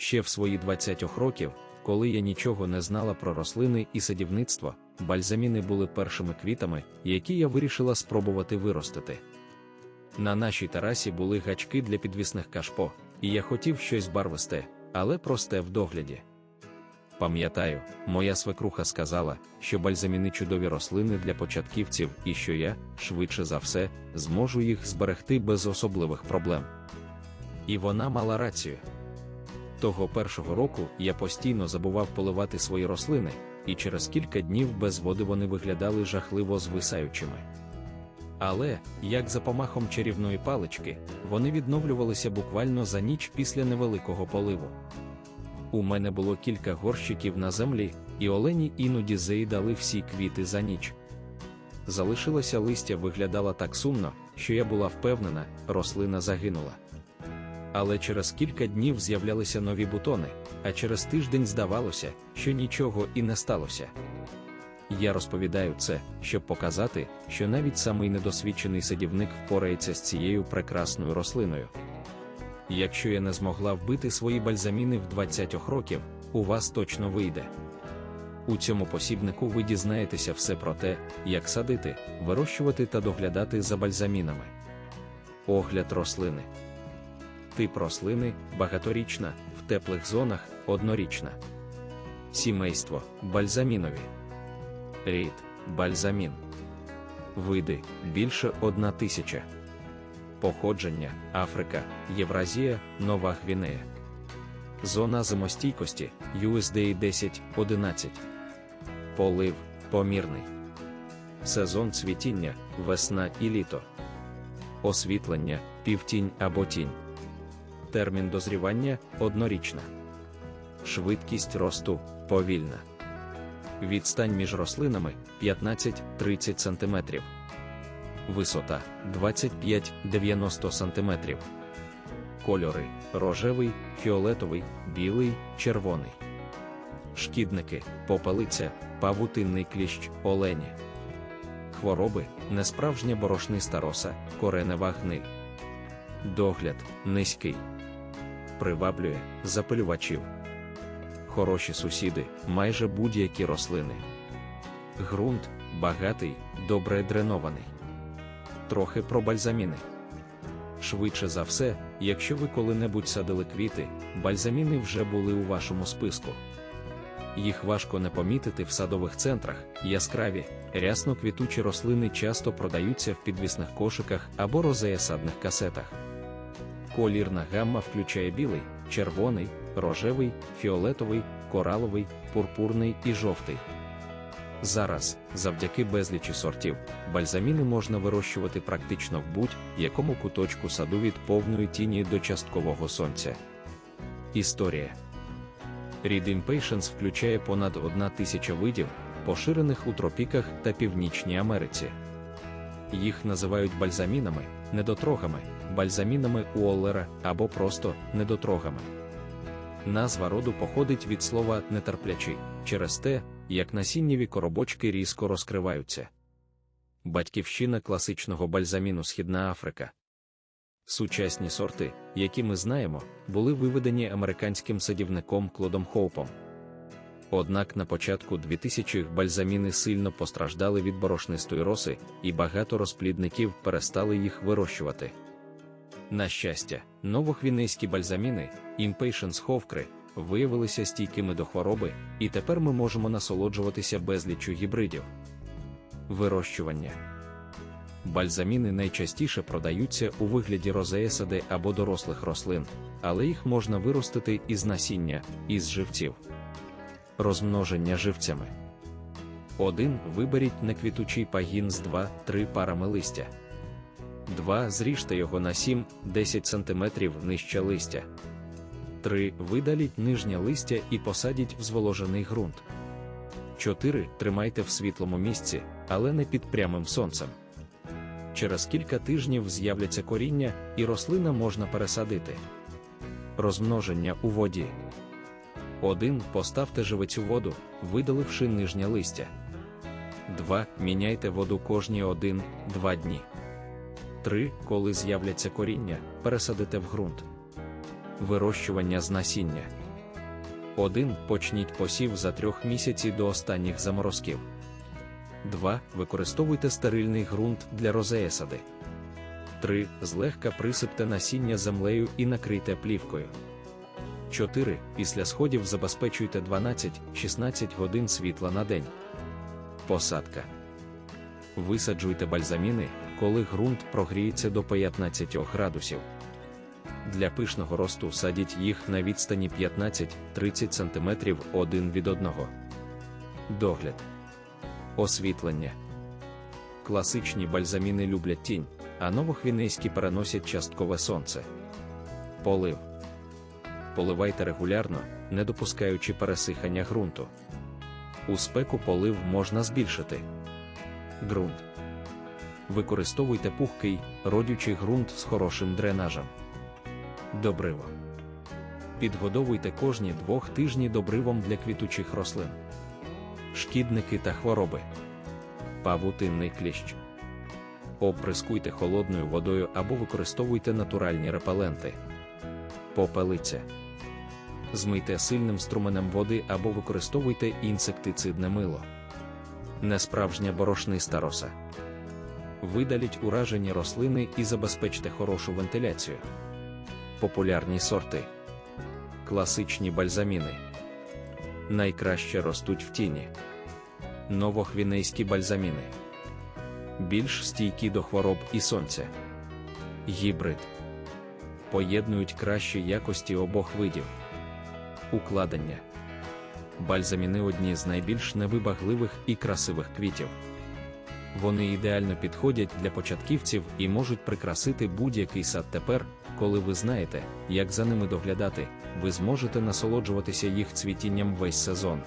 Ще в свої 20 років, коли я нічого не знала про рослини і садівництво, бальзаміни були першими квітами, які я вирішила спробувати виростити. На нашій терасі були гачки для підвісних кашпо, і я хотів щось барвисте, але просте в догляді. Пам'ятаю, моя свекруха сказала, що бальзаміни чудові рослини для початківців і що я, швидше за все, зможу їх зберегти без особливих проблем. І вона мала рацію. Того першого року я постійно забував поливати свої рослини, і через кілька днів без води вони виглядали жахливо звисаючими. Але, як за помахом чарівної палички, вони відновлювалися буквально за ніч після невеликого поливу. У мене було кілька горщиків на землі, і олені іноді заїдали всі квіти за ніч. Залишилося листя виглядала так сумно, що я була впевнена, рослина загинула. Але через кілька днів з'являлися нові бутони, а через тиждень здавалося, що нічого і не сталося. Я розповідаю це, щоб показати, що навіть самий недосвідчений садівник впорається з цією прекрасною рослиною. Якщо я не змогла вбити свої бальзаміни в 20 років, у вас точно вийде. У цьому посібнику ви дізнаєтеся все про те, як садити, вирощувати та доглядати за бальзамінами. Огляд рослини. Тип рослини багаторічна, в теплих зонах однорічна. Сімейство бальзамінові. Рід бальзамін. Види більше одна тисяча. Походження Африка, Євразія, Нова Гвінея. Зона зимостійкості USDA 10-11. Полив помірний. Сезон цвітіння, весна і літо. Освітлення, півтінь або тінь. Термін дозрівання однорічна. Швидкість росту повільна. Відстань між рослинами 15-30 см. Висота 25-90 см. Кольори рожевий, фіолетовий, білий, червоний. Шкідники, попелиця, павутинний кліщ, олені. Хвороби, несправжня борошниста роса, коренева гниль. Догляд низький. Приваблює запилювачів. Хороші сусіди, майже будь-які рослини. Ґрунт багатий, добре дренований. Трохи про бальзаміни. Швидше за все, якщо ви коли-небудь садили квіти, бальзаміни вже були у вашому списку. Їх важко не помітити в садових центрах, яскраві, рясно квітучі рослини часто продаються в підвісних кошиках або розеясадних касетах. Колірна гамма включає білий, червоний, рожевий, фіолетовий, кораловий, пурпурний і жовтий. Зараз, завдяки безлічі сортів, бальзаміни можна вирощувати практично в будь-якому куточку саду від повної тіні до часткового сонця. Історія Рід Impatiens включає понад одна тисяча видів, поширених у тропіках та Північній Америці. Їх називають бальзамінами, недотрогами, бальзамінами Уоллера або просто недотрогами. Назва роду походить від слова нетерплячий через те, як насіннєві коробочки різко розкриваються. Батьківщина класичного бальзаміну Східна Африка. Сучасні сорти, які ми знаємо, були виведені американським садівником Клодом Хоупом. Однак на початку 2000-х бальзаміни сильно постраждали від борошнистої роси, і багато розплідників перестали їх вирощувати. На щастя, новохвінейські бальзаміни, Impatiens ховкри, виявилися стійкими до хвороби, і тепер ми можемо насолоджуватися безліччю гібридів. Вирощування бальзаміни найчастіше продаються у вигляді розеясади або дорослих рослин, але їх можна виростити із насіння, із живців. Розмноження живцями. 1. Виберіть неквітучий пагін з 2-3 парами листя. 2. Зріжте його на 7-10 см нижче листя. 3. Видаліть нижнє листя і посадіть в зволожений ґрунт. 4. Тримайте в світлому місці, але не під прямим сонцем. Через кілька тижнів з'являться коріння, і рослина можна пересадити. Розмноження у воді. 1. Поставте живець у воду, видаливши нижнє листя. 2. Міняйте воду кожні 1-2 дні. 3. Коли з'являться коріння, пересадите в ґрунт. Вирощування з насіння. 1. Почніть посів за трьох місяців до останніх заморозків. 2. Використовуйте стерильний ґрунт для розеесади. 3. Злегка присипте насіння землею і накрийте плівкою. 4. Після сходів забезпечуйте 12-16 годин світла на день. Посадка. Висаджуйте бальзаміни, коли ґрунт прогріється до 15 градусів. Для пишного росту садіть їх на відстані 15-30 см один від одного. Догляд. Освітлення. Класичні бальзаміни люблять тінь, а новохвінейські переносять часткове сонце. Полив. Поливайте регулярно, не допускаючи пересихання ґрунту. У спеку полив можна збільшити. Ґрунт. Використовуйте пухкий, родючий ґрунт з хорошим дренажем. Добриво. Підгодовуйте кожні двох тижні добривом для квітучих рослин. Шкідники та хвороби. Павутинний кліщ. Оприскуйте холодною водою або використовуйте натуральні репеленти. Попелиця. Змийте сильним струменем води або використовуйте інсектицидне мило. Несправжня борошниста роса. Видаліть уражені рослини і забезпечте хорошу вентиляцію. Популярні сорти. Класичні бальзаміни. Найкраще ростуть в тіні. Новохвінейські бальзаміни. Більш стійкі до хвороб і сонця. Гібрид. Поєднують кращі якості обох видів. Укладення. Бальзаміни одні з найбільш невибагливих і красивих квітів. Вони ідеально підходять для початківців і можуть прикрасити будь-який сад тепер, коли ви знаєте, як за ними доглядати, ви зможете насолоджуватися їх цвітінням весь сезон.